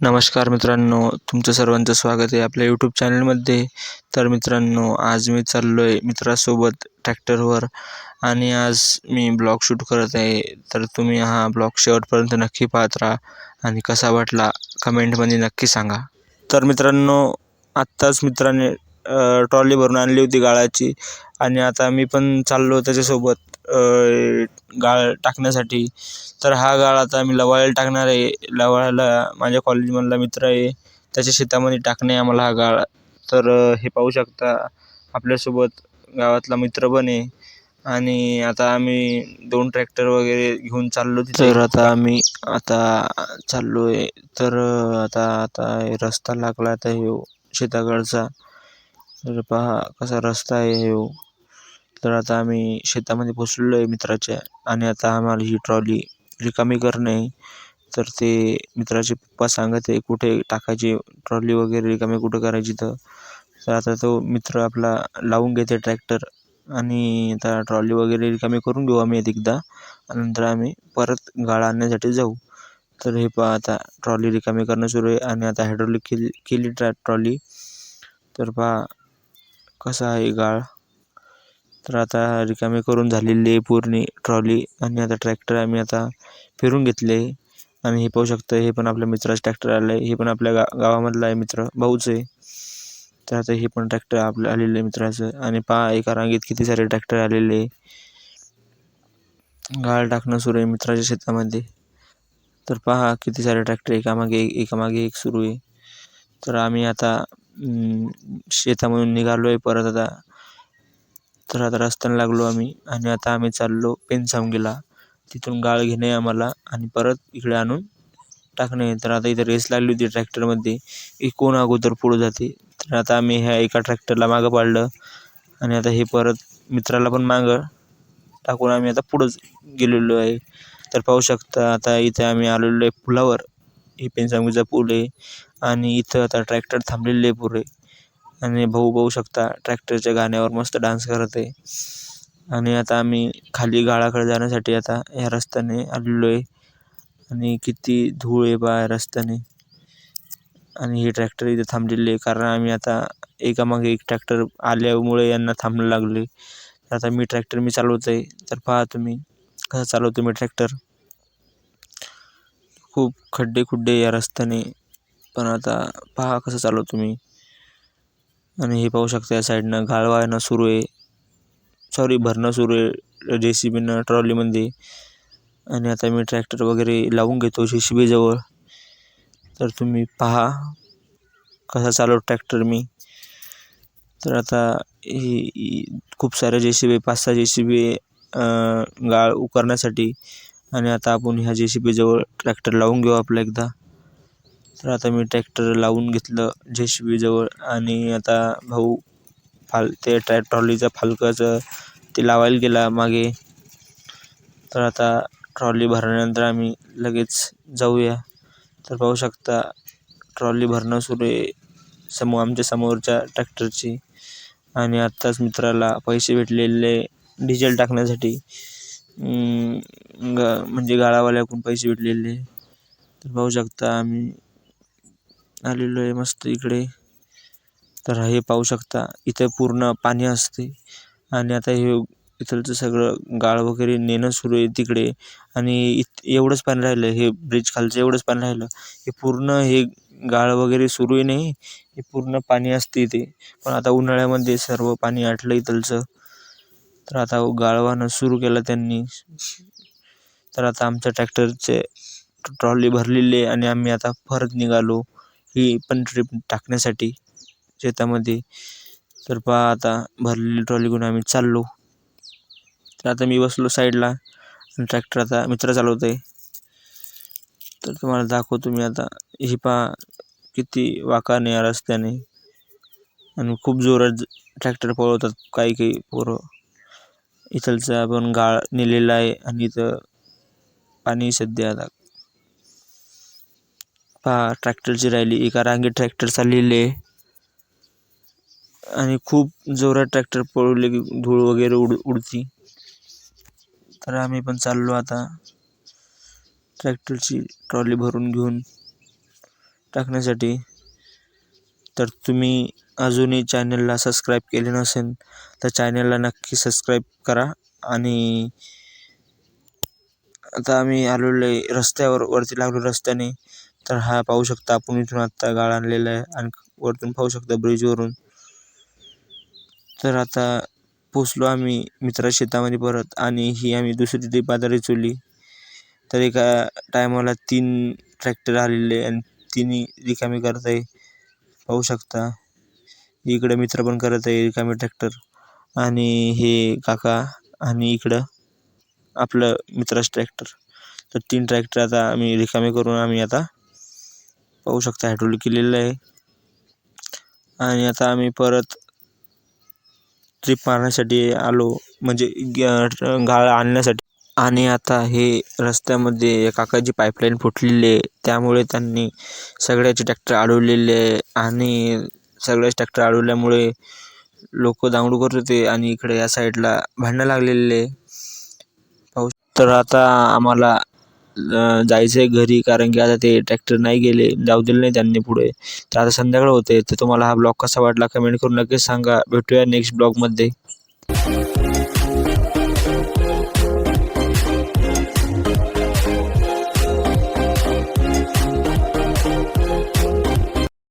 नमस्कार मित्रांनो तुमचं सर्वांचं स्वागत आहे आपल्या यूट्यूब चॅनलमध्ये तर मित्रांनो आज मी चाललो आहे मित्रासोबत ट्रॅक्टरवर आणि आज मी ब्लॉग शूट करत आहे. तर तुम्ही हा ब्लॉग शेवटपर्यंत नक्की पाहत राहा आणि कसा वाटला कमेंटमध्ये नक्की सांगा. तर मित्रांनो आत्ताच मित्राने ट्रॉली भरून आणली होती गाळाची. आणि आता मी पण चाललो त्याच्यासोबत गाळ टाकण्यासाठी. तर हा गाळ आता मी लवायला टाकणार आहे. लवाळ्याला माझ्या कॉलेजमधला मित्र आहे. त्याच्या शेतामध्ये टाकणे आम्हाला हा गाळ. तर हे पाहू शकता आपल्यासोबत गावातला मित्र पण आहे. आणि आता आम्ही दोन ट्रॅक्टर वगैरे घेऊन चाललो तिथे. तर आता आम्ही आता चाललो आहे तर आता आता रस्ता लागला आता हे शेताकडचा. तर पहा कसा रस्ता आहे हे. तर आता आम्ही शेतामध्ये पोचलेलो आहे मित्राच्या आणि आता आम्हाला ही ट्रॉली रिकामी करणे तर ते मित्राचे पप्पा सांगत आहे कुठे टाकायची ट्रॉली वगैरे रिकामी कुठं करायची तर. तर आता तो मित्र आपला लावून घेते ट्रॅक्टर आणि आता ट्रॉली वगैरे रिकामी करून घेऊ आम्ही एकदा. नंतर आम्ही परत गाळा आणण्यासाठी जाऊ. तर हे पहा आता ट्रॉली रिकामी करणं सुरू आहे आणि आता हायड्रोलिक केली केली ट्रॅ ट्रॉली. तर पहा कसा आहे गाळ? तर आता रिकामी करून झालेली आहे पूर्ण ट्रॉली आणि आता ट्रॅक्टर आम्ही आता फिरून घेतले. आणि हे पाहू शकता हे पण आपल्या मित्राचं ट्रॅक्टर आलं आहे हे पण आपल्या गा गावामधला आहे मित्र भाऊच आहे. तर आता हे पण ट्रॅक्टर आपलं आलेलं आहे मित्राचं. आणि पहा एका रांगेत किती सारे ट्रॅक्टर आलेले गाळ टाकणं सुरू आहे मित्राच्या शेतामध्ये. तर पहा किती सारे ट्रॅक्टर एकामागे एक एकामागे एक सुरू आहे. तर आम्ही आता शेतामधून निघालो आहे परत आता तर आता रस्त्याला लागलो आम्ही आणि आता आम्ही चाललो पेनसावंगीला तिथून गाळ घेणे आम्हाला आणि परत इकडे आणून टाकणे. तर आता इथे रेस लागली होती ट्रॅक्टरमध्ये. की कोण अगोदर पुढं जाते. तर आता आम्ही ह्या एका ट्रॅक्टरला मागं पाडलं आणि आता हे परत मित्राला पण मागं टाकून आम्ही आता पुढंच गेलेलो आहे. तर पाहू शकता आता इथे आम्ही आलेलो आहे पुलावर. हे पेनसावंगीचा पूल आहे. आणि इथं आता ट्रॅक्टर थांबलेले आहे पुरे. आणि भाऊ पाहू शकता ट्रॅक्टरच्या गाण्यावर मस्त डान्स करत आहे. आणि आता आम्ही खाली गाळाकडे जाण्यासाठी आता ह्या रस्त्याने आलेलो आहे. आणि किती धूळ आहे बा या रस्त्याने. आणि हे ट्रॅक्टर इथे थांबलेले आहे. कारण आम्ही आता एकामागे एक ट्रॅक्टर आल्यामुळे यांना थांबलं लागले. आता मी ट्रॅक्टर मी चालवत आहे तर पहा तुम्ही कसं चालवतो मी ट्रॅक्टर? खूप खड्डे खुड्डे या रस्त्याने. पण आता पहा कसं चालवतो मी आणि हे पाहू शकता या साईडनं गाळ वाहणं सुरू आहे. सॉरी भरणं सुरू आहे जे सी बीनं ट्रॉलीमध्ये आणि आता मी ट्रॅक्टर वगैरे लावून घेतो जे सी बीजवळ तर तुम्ही पहा कसा चालव ट्रॅक्टर मी. तर आता ही खूप सारे जे सी बी पाच सहा जे सी बी गाळ उकरण्यासाठी आणि आता आपण ह्या जे सी बीजवळ ट्रॅक्टर लावून घेऊ आपला एकदा. तर आता मी ट्रॅक्टर लावून घेतलं जे सी बीजवळ आणि आता भाऊ फाल ते ट्रॅ ट्रॉलीचं फालकाचं ते लावायला गेला मागे. तर आता ट्रॉली भरल्यानंतर आम्ही लगेच जाऊया. तर पाहू शकता ट्रॉली भरणं सुरू आहे समोर आमच्या समोरच्या ट्रॅक्टरची आणि आत्ताच मित्राला पैसे भेटलेले डिझेल टाकण्यासाठी. म्हणजे गाळावाल्याकडून पैसे भेटलेले. तर पाहू शकता आम्ही आलेलो आहे मस्त इकडे. तर हे पाहू शकता इथे पूर्ण पाणी असते. आणि आता हे इथलचं सगळं गाळ वगैरे नेणं सुरू आहे तिकडे. आणि इत एवढंच पाणी राहिलं हे ब्रिज खालचं एवढंच पाणी राहिलं. हे पूर्ण हे गाळ वगैरे सुरूही नाही हे पूर्ण पाणी असते इथे. पण आता उन्हाळ्यामध्ये सर्व पाणी आटलं इथलचं. तर आता गाळ वाहणं सुरू केलं त्यांनी. तर आता आमच्या ट्रॅक्टरचे ट्रॉली भरलेली आहे आणि आम्ही आता परत निघालो ही पण ट्रिप टाकण्यासाठी शेतामध्ये. तर पहा आता भरलेली ट्रॉली घेऊन आम्ही चाललो. तर आता मी बसलो साईडला आणि ट्रॅक्टर आता मित्र चालवत आहे तर तुम्हाला दाखवतो मी आता. ही पहा किती वाकाने या रस्त्याने. आणि खूप जोरात ट्रॅक्टर पळवतात काही काही पोरं. इथलचा पण गाळ नेलेला आहे आणि इथं पाणी सध्या आता पहा ट्रॅक्टरची राहिली एका रांगेत ट्रॅक्टर चाललेले आणि खूप जोरात ट्रॅक्टर पळवले की धूळ वगैरे उड उडती. तर आम्ही पण चाललो आता ट्रॅक्टरची ट्रॉली भरून घेऊन टाकण्यासाठी. तर तुम्ही अजूनही चॅनलला सबस्क्राईब केले नसेल तर चॅनलला नक्की सबस्क्राईब करा आणि आता आम्ही आलेलो आहे रस्त्यावर वरती लागलो रस्त्याने. तर हा पाहू शकता आपण इथून आत्ता गाळ आणलेला आहे आणि वरतून पाहू शकता ब्रिजवरून तर आता पोचलो आम्ही मित्रा शेतामध्ये परत आणि ही आम्ही दुसरी ती पादारी चोली तर एका टायमाला तीन ट्रॅक्टर आलेले आणि तिन्ही रिकामी करत आहे. पाहू शकता. इकडं मित्र पण करत आहे रिकामी ट्रॅक्टर आणि हे काका आणि इकडं आपलं मित्राचं ट्रॅक्टर तर तीन ट्रॅक्टर आता आम्ही रिकामे करून आम्ही आता पाहू शकता हायड्रोलिक केलेलं आहे. आणि आता आम्ही परत ट्रिप मारण्यासाठी आलो म्हणजे गाळ आणण्यासाठी. आणि आता हे रस्त्यामध्ये काकाची पाईपलाईन फुटलेली आहे. त्यामुळे त्यांनी सगळ्याचे ट्रॅक्टर अडवलेले आहे. आणि सगळ्याच ट्रॅक्टर अडवल्यामुळे लोक दांगडू करत होते आणि इकडे या साईडला भांडणं लागलेले आहे. तर आता आम्हाला जायचं आहे घरी कारण की आता ते ट्रॅक्टर नाही गेले जाऊ दिले नाही त्यांनी पुढे. तर आता संध्याकाळ होते तर तुम्हाला हा ब्लॉग कसा वाटला कमेंट करून नक्कीच सांगा. भेटूया नेक्स्ट ब्लॉगमध्ये